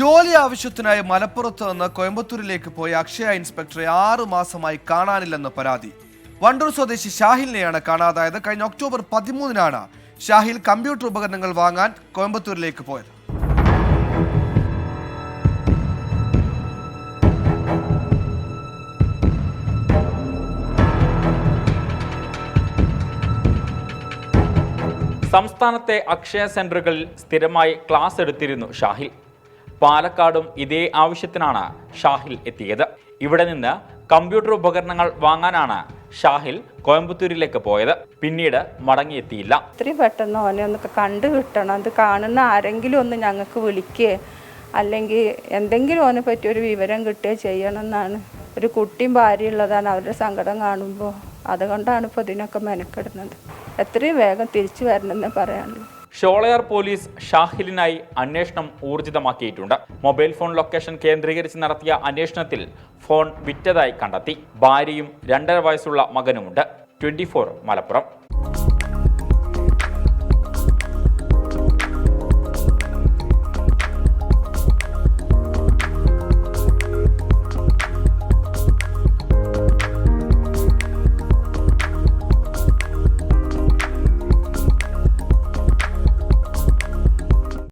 ജോലി ആവശ്യത്തിനായി മലപ്പുറത്ത് നിന്ന് കോയമ്പത്തൂരിലേക്ക് പോയ അക്ഷയ ഇൻസ്പെക്ടറെ ആറു മാസമായി കാണാനില്ലെന്ന് പരാതി. വണ്ടൂർ സ്വദേശി ഷാഹിലിനെയാണ് കാണാതായത്. കഴിഞ്ഞ ഒക്ടോബർ പതിമൂന്നിനാണ് ഷാഹിൽ കമ്പ്യൂട്ടർ ഉപകരണങ്ങൾ വാങ്ങാൻ കോയമ്പത്തൂരിലേക്ക് പോയത്. സംസ്ഥാനത്തെ അക്ഷയ സെന്ററുകളിൽ സ്ഥിരമായി ക്ലാസ് എടുത്തിരുന്നു ഷാഹിൽ. പാലക്കാടും ഇതേ ആവശ്യത്തിനാണ് ഷാഹിൽ എത്തിയത്. ഇവിടെ നിന്ന് കമ്പ്യൂട്ടർ ഉപകരണങ്ങൾ വാങ്ങാനാണ് ഷാഹിൽ കോയമ്പത്തൂരിലേക്ക് പോയത്. പിന്നീട് മടങ്ങിയെത്തിയില്ല. ഇത്രയും പെട്ടെന്ന് ഓനെ ഒന്ന് കണ്ടു കിട്ടണം. അത് കാണുന്ന ആരെങ്കിലും ഒന്ന് ഞങ്ങൾക്ക് വിളിക്കുക അല്ലെങ്കിൽ എന്തെങ്കിലും ഓനെ പറ്റി ഒരു വിവരം കിട്ടുകയോ ചെയ്യണം എന്നാണ് ഒരു കുട്ടിയും ഭാര്യ ഉള്ളതാണ്. അവരുടെ സങ്കടം കാണുമ്പോൾ അതുകൊണ്ടാണ് ഇപ്പോൾ ഇതിനൊക്കെ മെനക്കെടുന്നത്. എത്രയും വേഗം തിരിച്ചു വരണമെന്ന് പറയാനുള്ളൂ. ഷോളയാർ പോലീസ് ഷാഹിലിനായി അന്വേഷണം ഊർജിതമാക്കിയിട്ടുണ്ട്. മൊബൈൽ ഫോൺ ലൊക്കേഷൻ കേന്ദ്രീകരിച്ച് നടത്തിയ അന്വേഷണത്തിൽ ഫോൺ വിറ്റതായി കണ്ടെത്തി. ഭാര്യയും രണ്ടര വയസ്സുള്ള മകനുമുണ്ട്. ട്വന്റി മലപ്പുറം.